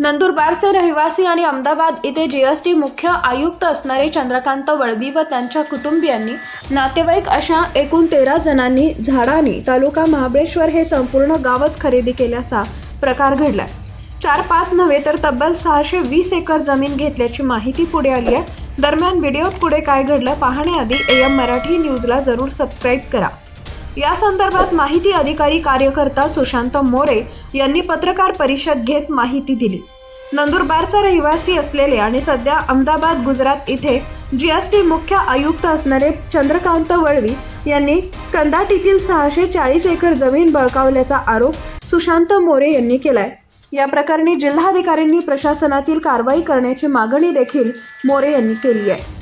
नंदुरबारचे रहिवासी आणि अहमदाबाद येथे जीएसटी मुख्य आयुक्त असणारे चंद्रकांत वळवी व त्यांच्या कुटुंबियांनी नातेवाईक अशा एकूण तेरा जणांनी झाडांनी तालुका महाबळेश्वर हे संपूर्ण गावच खरेदी केल्याचा प्रकार घडलाय. चार पाच नव्हे तर तब्बल सहाशे वीस एकर जमीन घेतल्याची माहिती पुढे आली आहे. दरम्यान व्हिडिओत पुढे काय घडलं पाहण्याआधी एम मराठी न्यूजला जरूर सबस्क्राईब करा. या संदर्भात माहिती अधिकारी कार्यकर्ता सुशांत मोरे यांनी पत्रकार परिषद घेत माहिती दिली. नंदुरबारचा रहिवासी असलेले आणि सध्या अहमदाबाद गुजरात इथे जी एस टी मुख्य आयुक्त असणारे चंद्रकांत वळवी यांनी कंदाटीतील सहाशे चाळीस एकर जमीन बळकावल्याचा आरोप सुशांत मोरे यांनी केलाय. या प्रकरणी जिल्हाधिकाऱ्यांनी प्रशासनातील कारवाई करण्याची मागणी देखील मोरे यांनी केली आहे.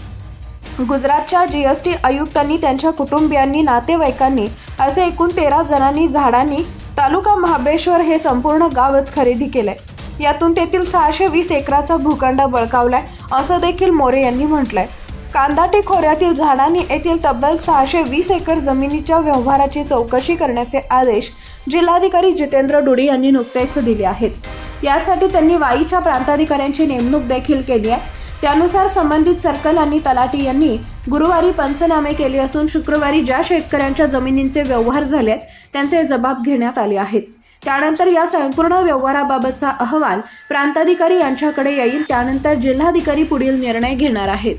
गुजरातच्या जी एस टी आयुक्तांनी त्यांच्या कुटुंबियांनी नातेवाईकांनी असे एकूण तेरा जणांनी झाडांनी तालुका महाबळेश्वर हे संपूर्ण गावच खरेदी केलंय. यातून तेथील सहाशे वीस एकराचा भूखंड बळकावलाय असं देखील मोरे यांनी म्हटलंय. कांदाटे खोऱ्यातील झाडांनी येथील तब्बल सहाशे वीस एकर जमिनीच्या व्यवहाराची चौकशी करण्याचे आदेश जिल्हाधिकारी जितेंद्र डुडी यांनी नुकतेच दिले आहेत. यासाठी त्यांनी वाईच्या प्रांताधिकाऱ्यांची नेमणूक देखील केली आहे. त्यानुसार संबंधित सर्कल आणि तलाठी यांनी गुरुवारी पंचनामे केले असून शुक्रवारी ज्या शेतकऱ्यांच्या जमिनींचे व्यवहार झालेत त्यांचे जबाब घेण्यात आले आहेत. त्यानंतर या संपूर्ण व्यवहाराबाबतचा अहवाल प्रांताधिकारी यांच्याकडे येईल. त्यानंतर जिल्हाधिकारी पुढील निर्णय घेणार आहेत.